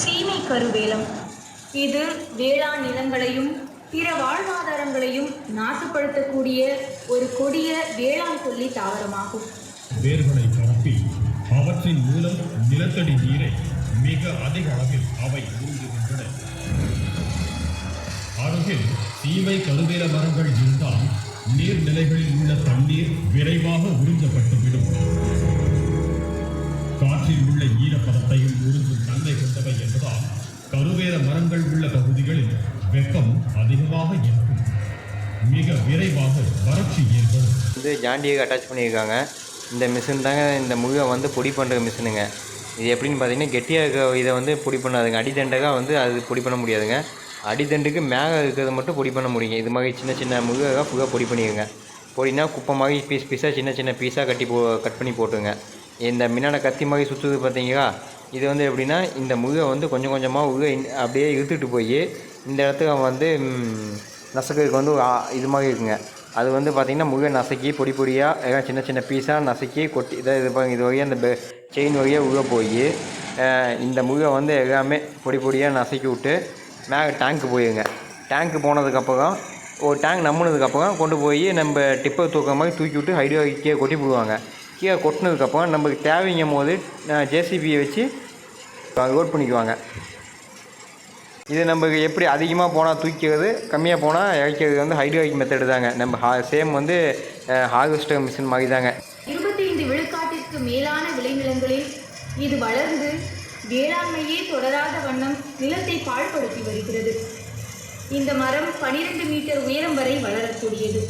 சீமை கருவேலம். இது வேளாண் நிலங்களையும் பிற வாழ்வாதாரங்களையும் நாசப்படுத்தக்கூடிய ஒரு கொடிய வேளாண் கொல்லி தாவரமாகும். வேர்களை பரப்பி அவற்றின் மூலம் நிலத்தடி நீரை மிக அதிக அளவில் அவை உறிஞ்சுகின்றன. அருகில் சீமை கருவேல மரங்கள் இருந்தால் நீர்நிலைகளில் உள்ள தண்ணீர் விரைவாக உறிஞ்சப்பட்டுவிடும். காற்றில் உள்ள ஈரப்பதத்தையும் மரங்கள் உள்ள பகுதிகளில் வெப்பம் அதிகமாக இருக்கும். மிக விரைவாக வறட்சி ஏற்படும். வந்து ஜாண்டியை அட்டாச் பண்ணியிருக்காங்க. இந்த மிஷின் தாங்க இந்த முழுவை வந்து பொடி பண்ணுற மிஷினுங்க இது எப்படின்னு பார்த்தீங்கன்னா கெட்டியாக இருக்க இதை வந்து பொடி பண்ணாதுங்க. அடித்தண்டகாக வந்து அது பொடி பண்ண முடியாதுங்க. அடித்தண்டுக்கு மேலே இருக்கிறத மட்டும் பொடி பண்ண முடியுங்க. இது மாதிரி சின்ன சின்ன முழுகாக ஃபுல்லாக பொடி பண்ணிடுங்க பொடினா குப்பை மாதிரி பீஸ் பீஸாக சின்ன சின்ன பீஸாக கட்டி போ கட் பண்ணி போட்டுங்க இந்த மின்னான கத்தி மாதிரி சுற்றுது பார்த்தீங்களா? இது வந்து எப்படின்னா இந்த முகை வந்து கொஞ்சம் கொஞ்சமாக உக இன்- அப்படியே இழுத்துட்டு போய் இந்த இடத்துல வந்து ம், நசுக்கிறதுக்கு வந்து ஒரு இது மாதிரி இருக்குங்க. அது வந்து பார்த்திங்கன்னா முகை நசுக்கி பொடி பொடியாக எல்லாம் சின்ன சின்ன பீஸாக நசுக்கி கொட்டி இதை இது இது வழியாக இந்த செயின் வழியாக உள்ள போய் இந்த முகை வந்து எல்லாமே பொடி பொடியாக நசுக்கி விட்டு மேலே டேங்க்கு போயிடுங்க டேங்க்கு போனதுக்கப்புறம் ஒரு டேங்க் நம்பினதுக்கப்புறம் கொண்டு போய் நம்ம டிப்பர் தூக்க மாதிரி தூக்கி விட்டு ஹைட்ரோக்கே கொட்டி போடுவாங்க. கீழே கொட்டினதுக்கப்புறம் நமக்கு தேவைங்கும் போது ஜேசிபியை வச்சு லோட் பண்ணிக்குவாங்க. இது நமக்கு எப்படி அதிகமாக போனால் தூக்கிறது கம்மியாக போனால் இறக்கிறது வந்து ஹைட்ராலிக் மெத்தடு தாங்க. நம்ம ஹா சேம் வந்து ஹார்வெஸ்டர் மிஷின் மாதிரி தாங்க இருபத்தைந்து விழுக்காட்டிற்கு மேலான விளைநிலங்களில் இது வளர்ந்து வேளாண்மையே தொடராத வண்ணம் நிலத்தை பாழ்படுத்தி வருகிறது. இந்த மரம் 12 மீட்டர் உயரம் வரை வளரக்கூடியது.